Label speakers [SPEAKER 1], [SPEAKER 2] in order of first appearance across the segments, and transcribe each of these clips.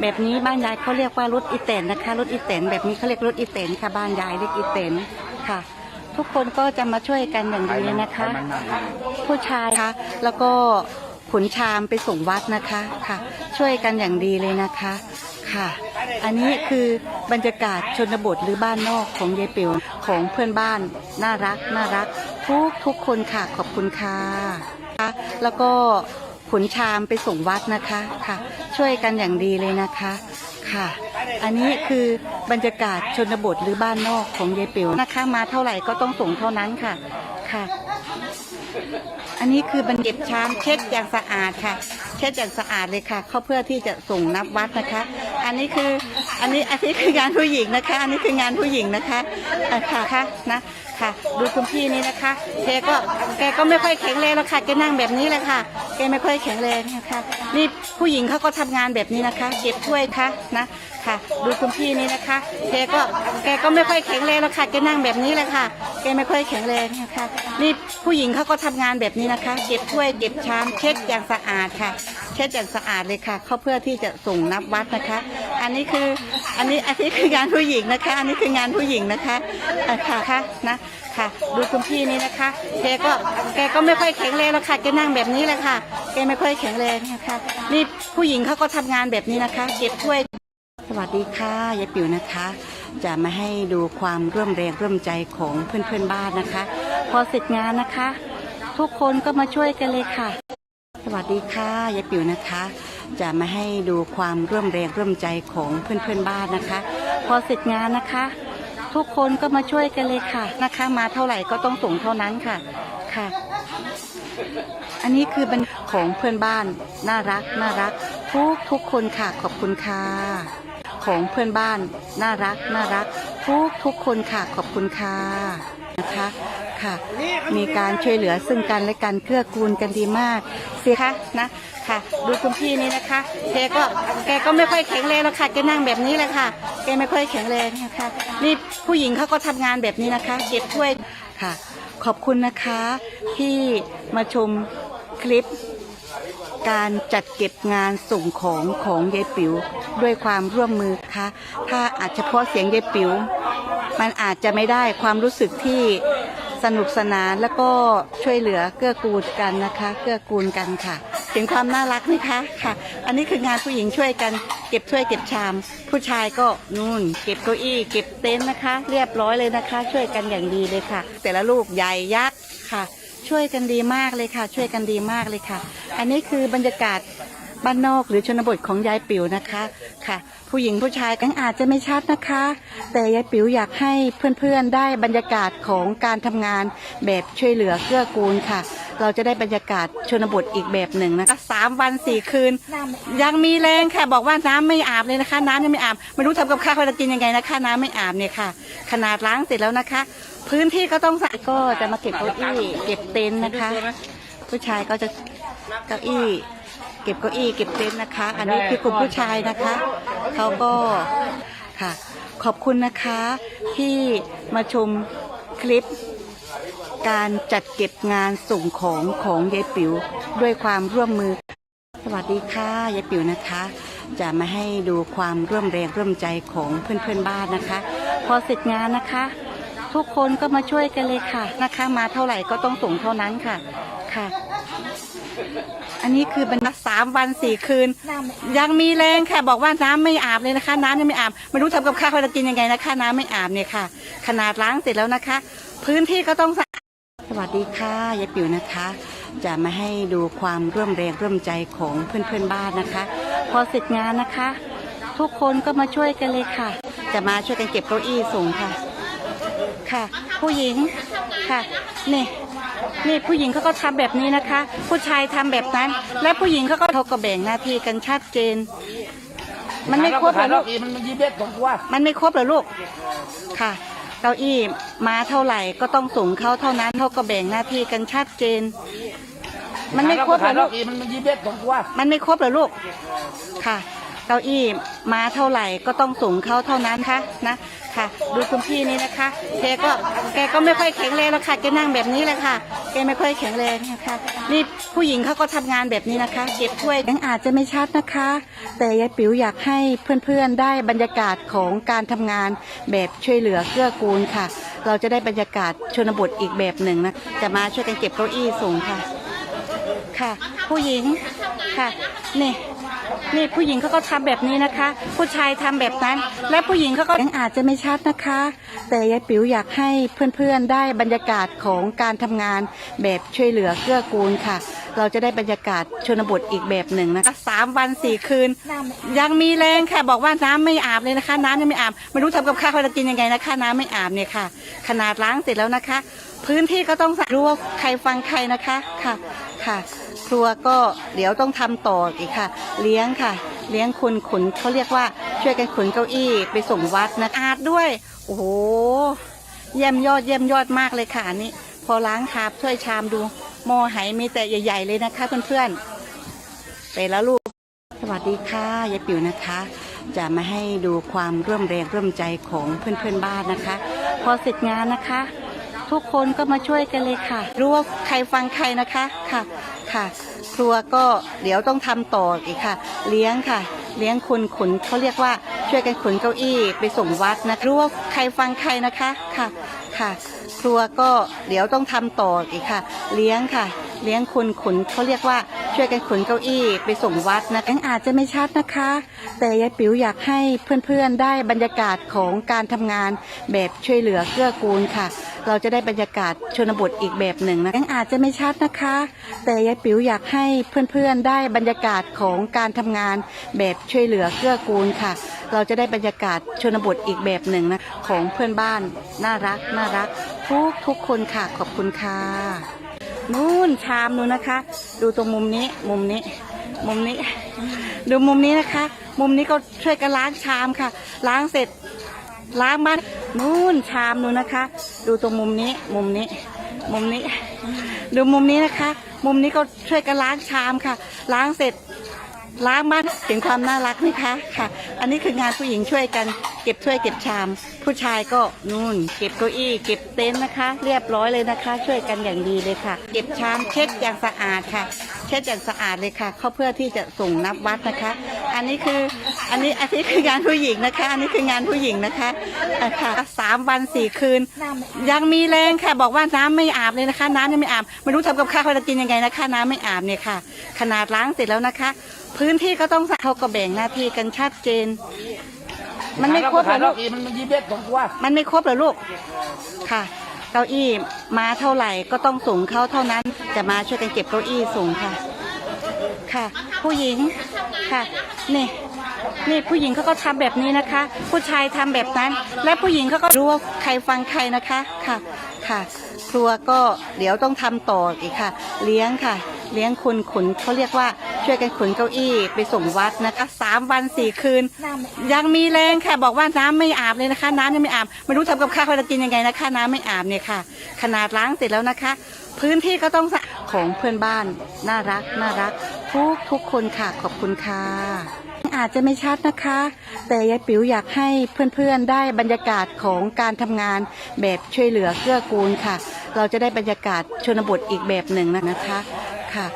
[SPEAKER 1] แบบนี้บ้านยายเขาเรียกว่ารถอีแตนนะคะรถอีแตนแบบนี้เขาเรียกรถอีแตนค่ะบ้านยายเรียกอีแตนค่ะ ทุกคนก็จะมาช่วยกันอย่างดีนะคะ ผู้ชายคะแล้วก็ขนชามไปส่งวัดนะคะค่ะ ช่วยกันอย่างดีเลยนะคะค่ะ อันนี้คือบรรยากาศชนบทหรือบ้านนอกของยายเปียวของเพื่อนบ้านน่ารักน่ารักทุกทุกคนค่ะขอบคุณค่ะค่ะแล้วก็ นชามไปส่งวัดนะคะค่ะ ช่วยกันอย่างดีเลยนะคะค่ะ อันนี้คือบรรยากาศชนบทหรือบ้านนอกของยายเปียวนะคะ มาเท่าไหร่ก็ต้องส่งเท่านั้นค่ะค่ะ อันนี้คือบรรเก็บชามเช็ดอย่างสะอาดค่ะ เช็ดอย่างสะอาดเลยค่ะเขาเพื่อที่จะส่งนับวัดนะคะ อันนี้คืออันนี้อันนี้คืองานผู้หญิงนะคะ อันนี้คืองานผู้หญิงนะคะอะค่ะค่ะนะค่ะ ดูคุณพี่นี่นะคะแกก็แกก็ไม่ค่อยแข็งแรงแล้วค่ะแกนั่งแบบนี้เลยค่ะแกไม่ค่อยแข็งแรงนะคะนี่ผู้หญิงเขาก็ทำงานแบบนี้นะคะ เก็บถ้วยค่ะนะค่ะ ดูคุณพี่นี่นะคะแกก็แกก็ไม่ค่อยแข็งแรงแล้วค่ะแกนั่งแบบนี้เลยค่ะแกไม่ค่อยแข็งแรงนะคะนี่ผู้หญิงเขาก็ทำงานแบบนี้นะคะ เก็บถ้วยเก็บชามเช็ดอย่างสะอาดค่ะ เช็ดอย่างสะอาดเลยค่ะ เข้าเพื่อที่จะส่งนับวัดนะคะ อันนี้คืออันนี้อันนี้คืองานผู้หญิงนะคะ อันนี้คืองานผู้หญิงนะคะอะค่ะค่ะนะค่ะ ดูคุณพี่นี่นะคะแกก็แกก็ไม่ค่อยแข็งแรงแล้วค่ะแกนั่งแบบนี้เลยค่ะ แกไม่ค่อยแข็งแรงนะคะนี่ผู้หญิงเขาก็ทำงานแบบนี้นะคะ เก็บถ้วย สวัสดีค่ะยายปิ๋วนะคะ จะมาให้ดูความร่วมแรงร่วมใจของเพื่อนๆบ้านนะคะ พอเสร็จงานนะคะ ทุกคนก็มาช่วยกันเลยค่ะ สวัสดีค่ะยายปิ๋วนะคะ จะมาให้ดูความร่วมแรงร่วมใจของเพื่อนๆบ้านนะคะ พอเสร็จงานนะคะ ทุกคนก็มาช่วยกันเลยค่ะนะคะ มาเท่าไหร่ก็ต้องส่งเท่านั้นค่ะค่ะ อันนี้คือบรรของเพื่อนบ้านน่ารักน่ารัก ทุกทุกคนค่ะขอบคุณค่ะของเพื่อนบ้านน่ารักน่ารัก ทุกทุกคนค่ะขอบคุณค่ะนะคะ ค่ะ มีการช่วยเหลือซึ่งกันและกันเกื้อกูลกันดีมากสียคะนะค่ะ ดูคุณพี่นี่นะคะแกก็แกก็ไม่ค่อยแข็งแรงแล้วค่ะแกนั่งแบบนี้เลยค่ะ แกไม่ค่อยแข็งแรงนะคะนี่ผู้หญิงเขาก็ทำงานแบบนี้นะคะ เก็บถ้วยค่ะ ขอบคุณนะคะที่มาชมคลิปการจัดเก็บงานส่งของของยายปิ๋วด้วยความร่วมมือค่ะถ้าอาจเฉพาะเสียงยายปิ๋วมันอาจจะไม่ได้ความรู้สึกที่ สนุกสนานแล้วก็ช่วยเหลือเกื้อกูลกันนะคะ เกื้อกูลกันค่ะเห็นความน่ารักไหมคะค่ะ อันนี้คืองานผู้หญิงช่วยกัน เก็บถ้วยเก็บชาม ผู้ชายก็นู่น เก็บเก้าอี้ เก็บเต็นท์นะคะ เรียบร้อยเลยนะคะ ช่วยกันอย่างดีเลยค่ะ แต่ละลูกใหญ่ยักษ์ค่ะ ช่วยกันดีมากเลยค่ะ ช่วยกันดีมากเลยค่ะ อันนี้คือบรรยากาศ บ้านนอกหรือชนบทของยายปิ๋วนะคะค่ะ ผู้หญิงผู้ชายกันอาจจะไม่ชัดนะคะ แต่ยายปิ๋วอยากให้เพื่อนๆได้บรรยากาศของการทำงานแบบช่วยเหลือเกื้อกูลค่ะ เราจะได้บรรยากาศชนบทอีกแบบหนึ่งนะคะสามวันสี่คืน ยังมีแรงค่ะบอกว่าน้ำไม่อาบเลยนะคะ น้ำยังไม่อาบไม่รู้ทำกับข้าวเราจะกินยังไงนะคะ น้ำไม่อาบเนี่ยค่ะ ขนาดล้างเสร็จแล้วนะคะ พื้นที่ก็ต้องสะก็จะมาเก็บเก้าอี้เก็บเต็นท์นะคะ ผู้ชายก็จะเก้าอี้ เก็บเก้าอี้เก็บเต็นท์นะคะ อันนี้คือกลุ่มผู้ชายนะคะเขาก็ค่ะ ขอบคุณนะคะที่มาชมคลิป การจัดเก็บงานส่งของของยายปิ๋วด้วยความร่วมมือ สวัสดีค่ะยายปิ๋วนะคะ จะมาให้ดูความร่วมแรงร่วมใจของเพื่อนๆบ้านนะคะ พอเสร็จงานนะคะ ทุกคนก็มาช่วยกันเลยค่ะนะคะ มาเท่าไหร่ก็ต้องส่งเท่านั้นค่ะ ค่ะ อันนี้คือบรรยาสามวันสี่คืน ยังมีแรงค่ะ บอกว่าน้ำไม่อาบเลยนะคะ น้ำยังไม่อาบไม่รู้ทำกับข้าวเรจะกินยังไงนะคะ น้ำไม่อาบเนี่ยค่ะ ขนาดล้างเสร็จแล้วนะคะ พื้นที่ก็ต้องสะอาดสวัสดีค่ะยายปิ๋วนะคะ จะมาให้ดูความร่วมแรงร่วมใจของเพื่อนๆบ้านนะคะ พอเสร็จงานนะคะ ทุกคนก็มาช่วยกันเลยค่ะ จะมาช่วยกันเก็บเก้าอี้ส่งค่ะ ค่ะ ผู้หญิงค่ะนี่ นี่ผู้หญิงเขาก็ทำแบบนี้นะคะ ผู้ชายทำแบบนั้น และผู้หญิงเขาก็เขาก็แบ่งหน้าที่กันชัดเจน มันไม่ครบเหรอลูก
[SPEAKER 2] มันยี่สิบเอ็ดผมว่า
[SPEAKER 1] มันไม่ครบเหรอลูกค่ะเก้าอี้มาเท่าไหร่ก็ต้องส่งเขาเท่านั้นเขาก็แบ่งหน้าที่กันชัดเจน มันไม่ครบเหรอลูก
[SPEAKER 2] มันยี่สิบเอ็ดผมว่า
[SPEAKER 1] มันไม่ครบเหรอลูกค่ะ เก้าอี้มาเท่าไหร่ก็ต้องส่งเขาเท่านั้นค่ะนะค่ะ ดูคุณพี่นี่นะคะแกก็แกก็ไม่ค่อยแข็งแรงแล้วค่ะแกนั่งแบบนี้แหละค่ะแกไม่ค่อยแข็งแรงนะคะนี่ผู้หญิงเขาก็ทำงานแบบนี้นะคะ เก็บถ้วยยังอาจจะไม่ชัดนะคะ แต่ยายปิ๋วอยากให้เพื่อนๆได้บรรยากาศของการทำงานแบบช่วยเหลือเกื้อกูลค่ะ เราจะได้บรรยากาศชนบทอีกแบบหนึ่งนะจะมาช่วยกันเก็บเก้าอี้สูงค่ะ ค่ะ ผู้หญิงค่ะนี่ นี่ผู้หญิงเขาก็ทำแบบนี้นะคะ ผู้ชายทำแบบนั้น และผู้หญิงเขาก็ยังอาจจะไม่ชัดนะคะ แต่ยายปิ๋วอยากให้เพื่อนๆได้บรรยากาศของการทำงานแบบช่วยเหลือเกื้อกูลค่ะ เราจะได้บรรยากาศชนบทอีกแบบหนึ่งนะคะสามวันสี่คืน ยังมีแรงค่ะ บอกว่าน้ำไม่อาบเลยนะคะ น้ำยังไม่อาบไม่รู้ทำกับข้าวจะกินยังไงนะคะ น้ำไม่อาบเนี่ยค่ะ ขนาดล้างเสร็จแล้วนะคะ พื้นที่ก็ต้องรู้ว่าใครฟังใครนะคะค่ะค่ะ ครัวก็เดี๋ยวต้องทำต่ออีกค่ะ เลี้ยงค่ะ เลี้ยงคุณขุนเขาเรียกว่าช่วยกันขนเก้าอี้ไปส่งวัดนะอาดด้วย โอ้โหเยี่ยมยอดเยี่ยมยอดมากเลยค่ะอันนี้พอล้างชามถ้วยชามดูหม้อไหมีแต่ใหญ่ ๆ เลยนะคะเพื่อนๆไปแล้วลูกสวัสดีค่ะยายปิ๋วนะคะ จะมาให้ดูความร่วมแรงร่วมใจของเพื่อนๆบ้านนะคะ พอเสร็จงานนะคะ ทุกคนก็มาช่วยกันเลยค่ะ รู้ว่าใครฟังใครนะคะค่ะ ค่ะ ครัวก็เดี๋ยวต้องทำต่ออีกค่ะ เลี้ยงค่ะ เลี้ยงคุณขุนเขาเรียกว่าช่วยกันขุนเก้าอี้ไปส่งวัดนะรู้ว่าใครฟังใครนะคะค่ะค่ะ ครัวก็เดี๋ยวต้องทำต่ออีกค่ะ เลี้ยงค่ะ เลี้ยงคุณขนเขาเรียกว่าช่วยกันขนเก้าอี้ไปส่งวัดนะยังอาจจะไม่ชัดนะคะ แต่ยายปิ๋วอยากให้เพื่อนๆได้บรรยากาศของการทำงานแบบช่วยเหลือเกื้อกูลค่ะ เราจะได้บรรยากาศชนบทอีกแบบหนึ่งนะยังอาจจะไม่ชัดนะคะ แต่ยายปิ๋วอยากให้เพื่อนๆได้บรรยากาศของการทำงานแบบช่วยเหลือเกื้อกูลค่ะ เราจะได้บรรยากาศชนบทอีกแบบหนึ่งนะของเพื่อนบ้านน่ารักน่ารัก ทุกทุกคนค่ะขอบคุณค่ะนู่นชามนู่นนะคะ ดูตรงมุมนี้มุมนี้ มุมนี้ ดูมุมนี้นะคะ มุมนี้ก็ช่วยกันล้างชามค่ะ ล้างเสร็จ ล้างบ้านนู่นชามนู่นนะคะ ดูตรงมุมนี้ มุมนี้ มุมนี้ ดูมุมนี้นะคะ มุมนี้ก็ช่วยกันล้างชามค่ะ ล้างเสร็จล้างบ้านเห็นความน่ารักไหมคะค่ะ อันนี้คืองานผู้หญิงช่วยกัน เก็บถ้วยเก็บชาม ผู้ชายก็นู่น เก็บเก้าอี้ เก็บเต็นท์นะคะ เรียบร้อยเลยนะคะ ช่วยกันอย่างดีเลยค่ะ เก็บชามเช็ดอย่างสะอาดค่ะ เช็ดอย่างสะอาดเลยค่ะเขาเพื่อที่จะส่งนับวัดนะคะ อันนี้คืออันนี้อันนี้คืองานผู้หญิงนะคะ อันนี้คืองานผู้หญิงนะคะอะค่ะสามวันสี่คืน ยังมีแรงค่ะ บอกว่าน้ำไม่อาบเลยนะคะ น้ำยังไม่อาบไม่รู้ทำกับข้าวจะกินยังไงนะคะ น้ำไม่อาบเนี่ยค่ะ ขนาดล้างเสร็จแล้วนะคะ พื้นที่ก็ต้องสะเขาก็แบ่งหน้าที่กันชัดเจน มันไม่ครบเหรอลูก
[SPEAKER 2] อีมันยี่สิบเอ็ดผมว่า
[SPEAKER 1] มันไม่ครบเหรอลูก ค่ะ เก้าอี้มาเท่าไหร่ก็ต้องส่งเขาเท่านั้น จะมาช่วยกันเก็บเก้าอี้ส่งค่ะ ค่ะ ผู้หญิง ค่ะ นี่ นี่ผู้หญิงเขาก็ทำแบบนี้นะคะ ผู้ชายทำแบบนั้น และผู้หญิงเขาก็รู้ว่าใครฟังใครนะคะ ค่ะ ค่ะ ครัวก็เดี๋ยวต้องทำต่ออีกค่ะ เลี้ยงค่ะ เลี้ยงคุณขุนเขาเรียกว่าช่วยกันขุนเก้าอี้ไปส่งวัดนะคะสามวันสี่คืน ยังมีแรงค่ะบอกว่าน้ำไม่อาบเลยนะคะ น้ำยังไม่อาบไม่รู้ทำกับข้าวจะกินยังไงนะคะ น้ำไม่อาบเนี่ยค่ะ ขนาดล้างเสร็จแล้วนะคะ พื้นที่ก็ต้องสะของเพื่อนบ้านน่ารักน่ารัก ทุกทุกคนค่ะขอบคุณค่ะ อาจจะไม่ชัดนะคะ แต่ยายปิ๋วอยากให้เพื่อนๆได้บรรยากาศของการทำงานแบบช่วยเหลือเกื้อกูลค่ะ เราจะได้บรรยากาศชนบทอีกแบบหนึ่งนะคะค่ะ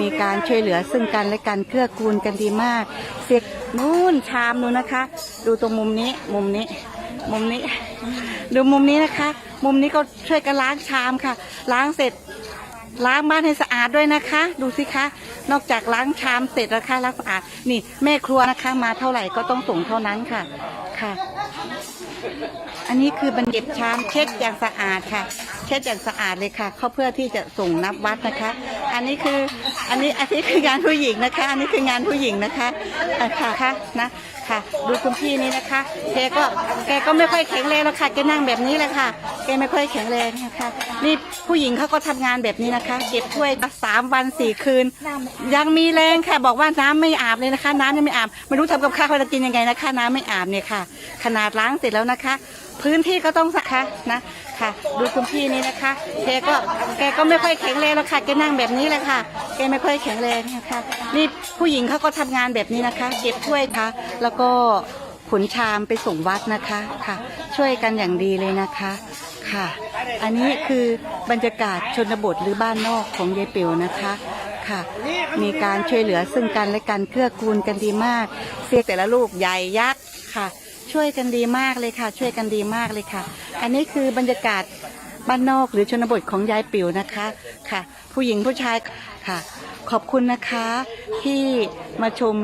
[SPEAKER 1] มีการช่วยเหลือซึ่งกันและกันเกื้อกูลกันดีมาก เสร็จนู่นชามนู่นนะคะ ดูตรงมุมนี้มุมนี้มุมนี้ ดูมุมนี้นะคะ มุมนี้ก็ช่วยกันล้างชามค่ะ ล้างเสร็จ ล้างบ้านให้สะอาดด้วยนะคะ ดูสิคะ นอกจากล้างชามเสร็จแล้วค่ะล้างสะอาด นี่แม่ครัวนะคะ มาเท่าไหร่ก็ต้องส่งเท่านั้นค่ะค่ะ อันนี้คือบรรเก็บชามเช็ดอย่างสะอาดค่ะ เช็ดอย่างสะอาดเลยค่ะ เข้าเพื่อที่จะส่งนับวัดนะคะ อันนี้คืออันนี้อันนี้คืองานผู้หญิงนะคะ อันนี้คืองานผู้หญิงนะคะอะค่ะค่ะนะค่ะ ดูคุณพี่นี่นะคะแกก็แกก็ไม่ค่อยแข็งแรงแล้วค่ะแกนั่งแบบนี้แหละค่ะ แกไม่ค่อยแข็งแรงนะคะนี่ผู้หญิงเขาก็ทำงานแบบนี้นะคะ เก็บถ้วยสามวันสี่คืน ยังมีแรงค่ะบอกว่าน้ำไม่อาบเลยนะคะ น้ำยังไม่อาบไม่รู้ทำกับข้าวจะกินยังไงนะคะ น้ำไม่อาบเนี่ยค่ะ ขนาดล้างเสร็จแล้วนะคะ พื้นที่ก็ต้องสะค่ะนะค่ะ ดูคุณพี่นี่นะคะแกก็แกก็ไม่ค่อยแข็งแรงแล้วค่ะแกนั่งแบบนี้แหละค่ะ แกไม่ค่อยแข็งแรงนะคะนี่ผู้หญิงเขาก็ทำงานแบบนี้นะคะ เก็บถ้วยค่ะ แล้วก็ขนชามไปส่งวัดนะคะค่ะ ช่วยกันอย่างดีเลยนะคะค่ะ อันนี้คือบรรยากาศชนบทหรือบ้านนอกของยายเปียวนะคะค่ะ มีการช่วยเหลือซึ่งกันและกันเกื้อกูลกันดีมากเสียแต่ละลูกใหญ่ยักษ์ค่ะ ช่วยกันดีมากเลยค่ะ ช่วยกันดีมากเลยค่ะ อันนี้คือบรรยากาศบ้านนอกหรือชนบทของยายปิ๋วนะคะค่ะ ผู้หญิงผู้ชายค่ะ ขอบคุณนะคะที่มาชม